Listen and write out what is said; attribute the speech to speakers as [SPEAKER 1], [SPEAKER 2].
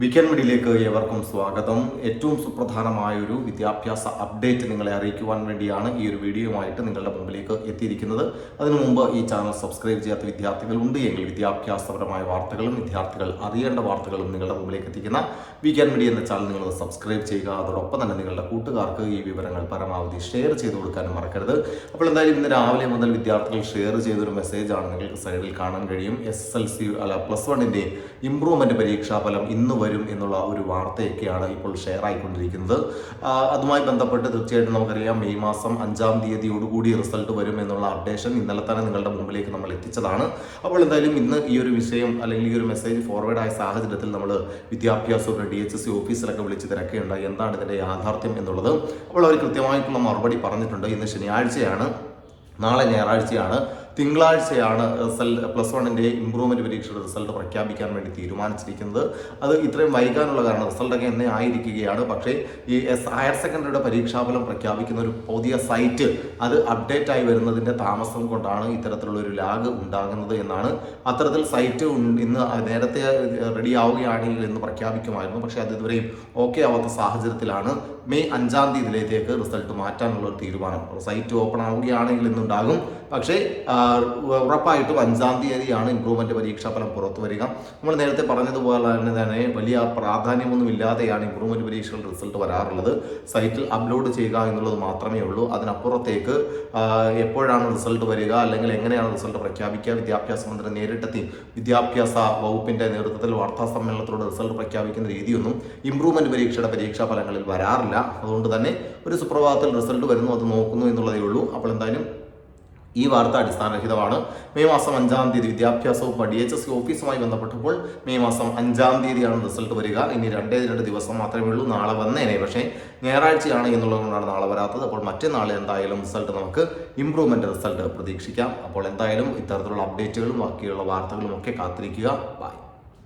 [SPEAKER 1] Weekend മീഡിയയിലേക്ക് ഏവർക്കും സ്വാഗതം. ഏറ്റവും സുപ്രധാനമായ ഒരു വിദ്യാഭ്യാസ അപ്ഡേറ്റ് നിങ്ങളെ അറിയിക്കുവാൻ വേണ്ടിയാണ് ഈ ഒരു വീഡിയോയുമായിട്ട് നിങ്ങളുടെ മുമ്പിലേക്ക് എത്തിയിരിക്കുന്നത്. അതിനു മുമ്പ് ഈ ചാനൽ സബ്സ്ക്രൈബ് ചെയ്യാത്ത വിദ്യാർത്ഥികൾ ഉണ്ട് എങ്കിൽ വിദ്യാഭ്യാസപരമായ വാർത്തകളും വിദ്യാർത്ഥികൾ അറിയേണ്ട വാർത്തകളും നിങ്ങളുടെ മുമ്പിലേക്ക് എത്തിക്കുന്ന വീക്കെൻഡ് മീഡിയ എന്ന ചാനൽ നിങ്ങൾ സബ്സ്ക്രൈബ് ചെയ്യുക. അതോടൊപ്പം തന്നെ നിങ്ങളുടെ കൂട്ടുകാർക്ക് ഈ വിവരങ്ങൾ പരമാവധി ഷെയർ ചെയ്ത് കൊടുക്കാനും മറക്കരുത്. അപ്പോൾ എന്തായാലും ഇന്ന് രാവിലെ മുതൽ വിദ്യാർത്ഥികൾ ഷെയർ ചെയ്തൊരു മെസ്സേജാണ് നിങ്ങൾക്ക് സൈഡിൽ കാണാൻ കഴിയും. എസ് എൽ സി അല്ല പ്ലസ് വണ്ണിന്റെ ഇംപ്രൂവ്മെന്റ് പരീക്ഷാഫലം ഇന്ന് വരും എന്നുള്ള ഒരു വാർത്തയൊക്കെയാണ് ഇപ്പോൾ ഷെയർ ആയിക്കൊണ്ടിരിക്കുന്നത്. അതുമായി ബന്ധപ്പെട്ട് തീർച്ചയായിട്ടും നമുക്കറിയാം മെയ് മാസം അഞ്ചാം തീയതിയോടുകൂടി റിസൾട്ട് വരും എന്നുള്ള അപ്ഡേഷൻ ഇന്നലെ തന്നെ നിങ്ങളുടെ മുമ്പിലേക്ക് നമ്മൾ എത്തിച്ചതാണ്. അപ്പോൾ എന്തായാലും ഇന്ന് ഈ ഒരു വിഷയം അല്ലെങ്കിൽ ഈ ഒരു മെസ്സേജ് ഫോർവേഡ് ആയ സാഹചര്യത്തിൽ നമ്മൾ വിദ്യാഭ്യാസവും ഡി എച്ച് സി ഓഫീസിലൊക്കെ വിളിച്ച് തിരക്കുകയുണ്ടായി എന്താണ് ഇതിന്റെ യാഥാർത്ഥ്യം എന്നുള്ളത്. അപ്പോൾ അവർ കൃത്യമായിട്ടുള്ള മറുപടി പറഞ്ഞിട്ടുണ്ട്. ഇന്ന് ശനിയാഴ്ചയാണ് നാളെ ഞായറാഴ്ചയാണ്. തിങ്കളാഴ്ചയാണ് റിസൾട്ട് പ്ലസ് വണ്ണിന്റെ ഇമ്പ്രൂവ്മെന്റ് പരീക്ഷയുടെ റിസൾട്ട് പ്രഖ്യാപിക്കാൻ വേണ്ടി തീരുമാനിച്ചിരിക്കുന്നത്. അത് ഇത്രയും വൈകാനുള്ള കാരണം റിസൾട്ടൊക്കെ എന്നെ ആയിരിക്കുകയാണ്. പക്ഷേ ഈ എസ് ഹയർ സെക്കൻഡറിയുടെ പരീക്ഷാഫലം പ്രഖ്യാപിക്കുന്ന ഒരു പുതിയ സൈറ്റ് അത് അപ്ഡേറ്റ് ആയി വരുന്നതിന്റെ താമസം കൊണ്ടാണ് ഇത്തരത്തിലുള്ള ഒരു ലാഗ് ഉണ്ടാകുന്നത് എന്നാണ്. അത്തരത്തിൽ സൈറ്റ് ഇന്ന് നേരത്തെ റെഡി ആവുകയാണെങ്കിൽ എന്ന് പ്രഖ്യാപിക്കുമായിരുന്നു. പക്ഷേ അത് ഇതുവരെയും ഓക്കെ ആവാത്ത സാഹചര്യത്തിലാണ് മെയ് അഞ്ചാം തീയതിയിലേക്ക് റിസൾട്ട് മാറ്റാനുള്ള ഒരു തീരുമാനം. സൈറ്റ് ഓപ്പൺ ആവുകയാണെങ്കിൽ ഇന്നുണ്ടാകും. പക്ഷേ ഉറപ്പായിട്ടും അഞ്ചാം തീയതിയാണ് ഇമ്പ്രൂവ്മെന്റ് പരീക്ഷാഫലം പുറത്തു വരിക. നമ്മൾ നേരത്തെ പറഞ്ഞതുപോലെ തന്നെ വലിയ പ്രാധാന്യമൊന്നും ഇല്ലാതെയാണ് ഇമ്പ്രൂവ്മെന്റ് പരീക്ഷകളുടെ റിസൾട്ട് വരാറുള്ളത് സൈറ്റിൽ അപ്ലോഡ് ചെയ്യുക എന്നുള്ളത് മാത്രമേ ഉള്ളൂ. അതിനപ്പുറത്തേക്ക് എപ്പോഴാണ് റിസൾട്ട് വരിക അല്ലെങ്കിൽ എങ്ങനെയാണ് റിസൾട്ട് പ്രഖ്യാപിക്കുക വിദ്യാഭ്യാസ മന്ത്രി നേരിട്ടെത്തി വിദ്യാഭ്യാസ വകുപ്പിന്റെ നേതൃത്വത്തിൽ വാർത്താ സമ്മേളനത്തിലൂടെ റിസൾട്ട് പ്രഖ്യാപിക്കുന്ന രീതിയൊന്നും ഇമ്പ്രൂവ്മെന്റ് പരീക്ഷയുടെ പരീക്ഷാ ഫലങ്ങളിൽ വരാറില്ല. അതുകൊണ്ട് തന്നെ ഒരു സുപ്രഭാതത്തിൽ റിസൾട്ട് വരുന്നു അത് നോക്കുന്നു എന്നുള്ളതേ ഉള്ളൂ. അപ്പോൾ എന്തായാലും ഈ വാർത്ത അടിസ്ഥാനരഹിതമാണ്. മെയ് മാസം അഞ്ചാം തീയതി വിദ്യാഭ്യാസവും ഡി എച്ച് എസ് ഓഫീസുമായി ബന്ധപ്പെട്ടപ്പോൾ മെയ് മാസം അഞ്ചാം തീയതിയാണ് റിസൾട്ട് വരിക. ഇനി രണ്ടേ രണ്ട് ദിവസം മാത്രമേ ഉള്ളൂ. നാളെ വന്നേനെ. പക്ഷേ ഞായറാഴ്ചയാണ് എന്നുള്ളതുകൊണ്ടാണ് നാളെ വരാത്തത്. അപ്പോൾ മറ്റന്നാൾ എന്തായാലും റിസൾട്ട് നമുക്ക് ഇമ്പ്രൂവ്മെന്റ് റിസൾട്ട് പ്രതീക്ഷിക്കാം. അപ്പോൾ എന്തായാലും ഇത്തരത്തിലുള്ള അപ്ഡേറ്റുകളും ബാക്കിയുള്ള വാർത്തകളും ഒക്കെ കാത്തിരിക്കുക. ബൈ.